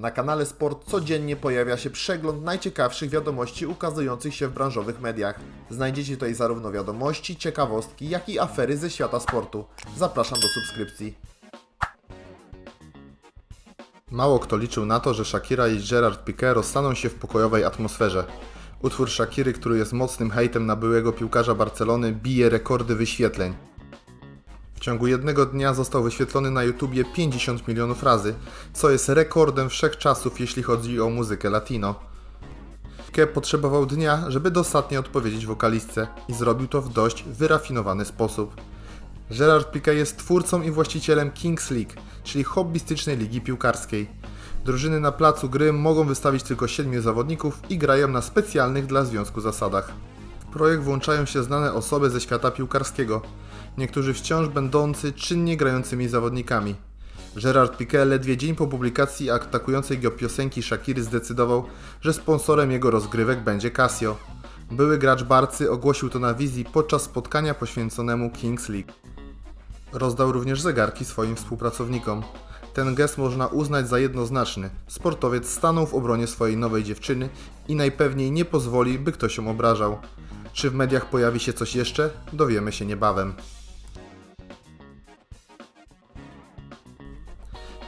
Na kanale Sport codziennie pojawia się przegląd najciekawszych wiadomości ukazujących się w branżowych mediach. Znajdziecie tutaj zarówno wiadomości, ciekawostki, jak i afery ze świata sportu. Zapraszam do subskrypcji. Mało kto liczył na to, że Shakira i Gerard Piqué rozstaną się w pokojowej atmosferze. Utwór Shakiry, który jest mocnym hejtem na byłego piłkarza Barcelony, bije rekordy wyświetleń. W ciągu jednego dnia został wyświetlony na YouTubie 50 milionów razy, co jest rekordem wszechczasów, jeśli chodzi o muzykę latino. Piqué potrzebował dnia, żeby dosadnie odpowiedzieć wokalistce i zrobił to w dość wyrafinowany sposób. Gerard Piqué jest twórcą i właścicielem Kings League, czyli hobbystycznej ligi piłkarskiej. Drużyny na placu gry mogą wystawić tylko 7 zawodników i grają na specjalnych dla związku zasadach. W projekt włączają się znane osoby ze świata piłkarskiego, niektórzy wciąż będący czynnie grającymi zawodnikami. Gerard Piqué ledwie dzień po publikacji atakującej go piosenki Shakiry zdecydował, że sponsorem jego rozgrywek będzie Casio. Były gracz Barcy ogłosił to na wizji podczas spotkania poświęconemu Kings League. Rozdał również zegarki swoim współpracownikom. Ten gest można uznać za jednoznaczny. Sportowiec stanął w obronie swojej nowej dziewczyny i najpewniej nie pozwoli, by ktoś ją obrażał. Czy w mediach pojawi się coś jeszcze? Dowiemy się niebawem.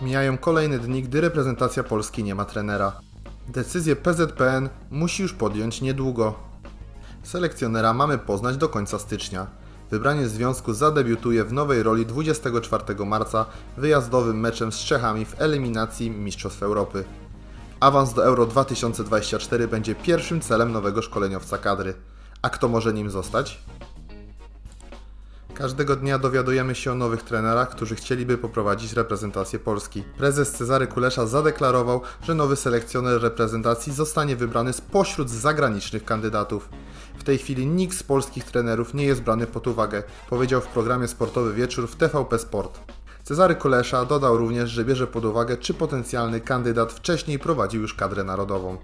Mijają kolejne dni, gdy reprezentacja Polski nie ma trenera. Decyzję PZPN musi już podjąć niedługo. Selekcjonera mamy poznać do końca stycznia. Wybranie związku zadebiutuje w nowej roli 24 marca wyjazdowym meczem z Czechami w eliminacji Mistrzostw Europy. Awans do Euro 2024 będzie pierwszym celem nowego szkoleniowca kadry. A kto może nim zostać? Każdego dnia dowiadujemy się o nowych trenerach, którzy chcieliby poprowadzić reprezentację Polski. Prezes Cezary Kulesza zadeklarował, że nowy selekcjoner reprezentacji zostanie wybrany spośród zagranicznych kandydatów. W tej chwili nikt z polskich trenerów nie jest brany pod uwagę, powiedział w programie Sportowy Wieczór w TVP Sport. Cezary Kulesza dodał również, że bierze pod uwagę, czy potencjalny kandydat wcześniej prowadził już kadrę narodową.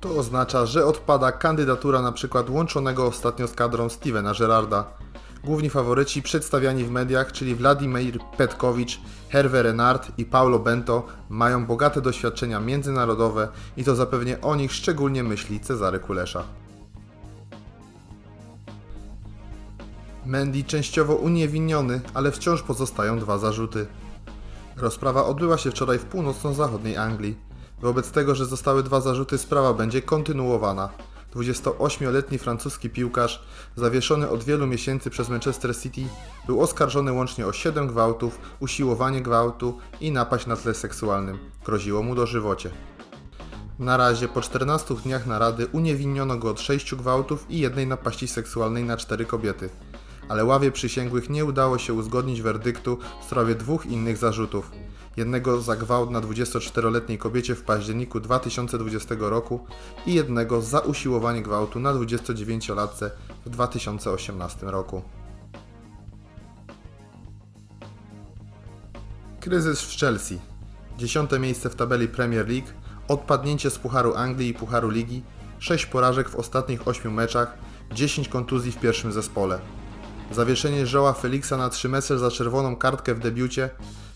To oznacza, że odpada kandydatura przykład łączonego ostatnio z kadrą Stevena Gerarda. Główni faworyci przedstawiani w mediach, czyli Wladimir Petkowicz, Hervé Renard i Paulo Bento, mają bogate doświadczenia międzynarodowe i to zapewnie o nich szczególnie myśli Cezary Kulesza. Mendy częściowo uniewinniony, ale wciąż pozostają dwa zarzuty. Rozprawa odbyła się wczoraj w północno-zachodniej Anglii. Wobec tego, że zostały dwa zarzuty, sprawa będzie kontynuowana. 28-letni francuski piłkarz, zawieszony od wielu miesięcy przez Manchester City, był oskarżony łącznie o 7 gwałtów, usiłowanie gwałtu i napaść na tle seksualnym. Groziło mu dożywocie. Na razie po 14 dniach narady uniewinniono go od 6 gwałtów i jednej napaści seksualnej na 4 kobiety. Ale ławie przysięgłych nie udało się uzgodnić werdyktu w sprawie dwóch innych zarzutów. Jednego za gwałt na 24-letniej kobiecie w październiku 2020 roku i jednego za usiłowanie gwałtu na 29-latce w 2018 roku. Kryzys w Chelsea. Dziesiąte miejsce w tabeli Premier League, odpadnięcie z Pucharu Anglii i Pucharu Ligi, 6 porażek w ostatnich 8 meczach, 10 kontuzji w pierwszym zespole. Zawieszenie Joa Felixa na 3 mecze za czerwoną kartkę w debiucie,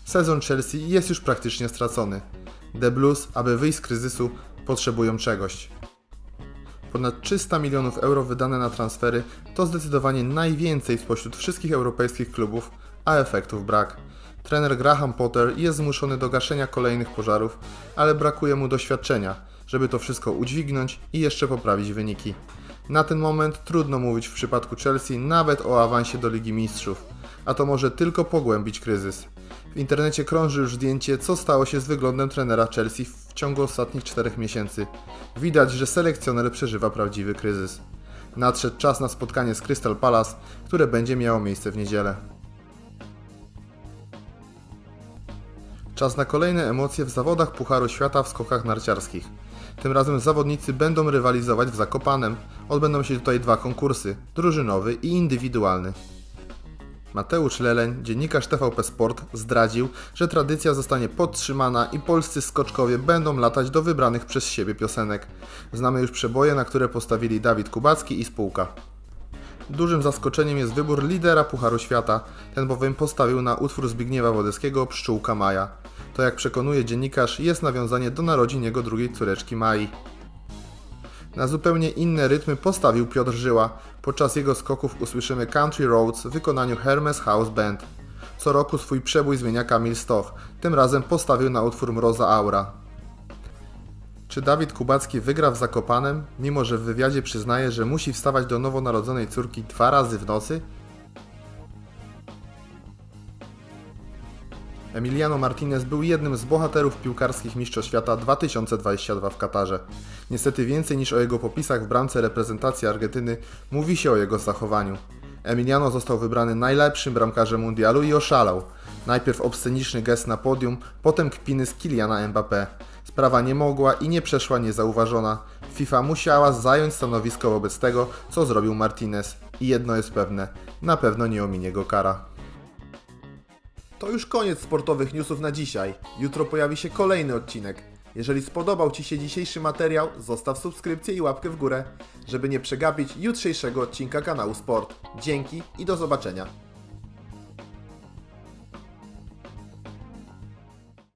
sezon Chelsea jest już praktycznie stracony. The Blues, aby wyjść z kryzysu, potrzebują czegoś. Ponad 300 milionów euro wydane na transfery to zdecydowanie najwięcej spośród wszystkich europejskich klubów, a efektów brak. Trener Graham Potter jest zmuszony do gaszenia kolejnych pożarów, ale brakuje mu doświadczenia, żeby to wszystko udźwignąć i jeszcze poprawić wyniki. Na ten moment trudno mówić w przypadku Chelsea nawet o awansie do Ligi Mistrzów, a to może tylko pogłębić kryzys. W internecie krąży już zdjęcie, co stało się z wyglądem trenera Chelsea w ciągu ostatnich 4 miesięcy. Widać, że selekcjoner przeżywa prawdziwy kryzys. Nadszedł czas na spotkanie z Crystal Palace, które będzie miało miejsce w niedzielę. Czas na kolejne emocje w zawodach Pucharu Świata w skokach narciarskich. Tym razem zawodnicy będą rywalizować w Zakopanem. Odbędą się tutaj dwa konkursy, drużynowy i indywidualny. Mateusz Leleń, dziennikarz TVP Sport, zdradził, że tradycja zostanie podtrzymana i polscy skoczkowie będą latać do wybranych przez siebie piosenek. Znamy już przeboje, na które postawili Dawid Kubacki i spółka. Dużym zaskoczeniem jest wybór lidera Pucharu Świata, ten bowiem postawił na utwór Zbigniewa Wodeckiego Pszczółka Maja. To jak przekonuje dziennikarz, jest nawiązanie do narodzin jego drugiej córeczki Mai. Na zupełnie inne rytmy postawił Piotr Żyła. Podczas jego skoków usłyszymy Country Roads w wykonaniu Hermes House Band. Co roku swój przebój zmienia Kamil Stoch. Tym razem postawił na utwór Mroza Aura. Czy Dawid Kubacki wygra w Zakopanem, mimo że w wywiadzie przyznaje, że musi wstawać do nowonarodzonej córki dwa razy w nocy? Emiliano Martinez był jednym z bohaterów piłkarskich Mistrzostw Świata 2022 w Katarze. Niestety więcej niż o jego popisach w bramce reprezentacji Argentyny mówi się o jego zachowaniu. Emiliano został wybrany najlepszym bramkarzem mundialu i oszalał. Najpierw obsceniczny gest na podium, potem kpiny z Kiliana Mbappé. Sprawa nie mogła i nie przeszła niezauważona. FIFA musiała zająć stanowisko wobec tego, co zrobił Martinez. I jedno jest pewne, na pewno nie ominie go kara. To już koniec sportowych newsów na dzisiaj. Jutro pojawi się kolejny odcinek. Jeżeli spodobał Ci się dzisiejszy materiał, zostaw subskrypcję i łapkę w górę, żeby nie przegapić jutrzejszego odcinka kanału Sport. Dzięki i do zobaczenia.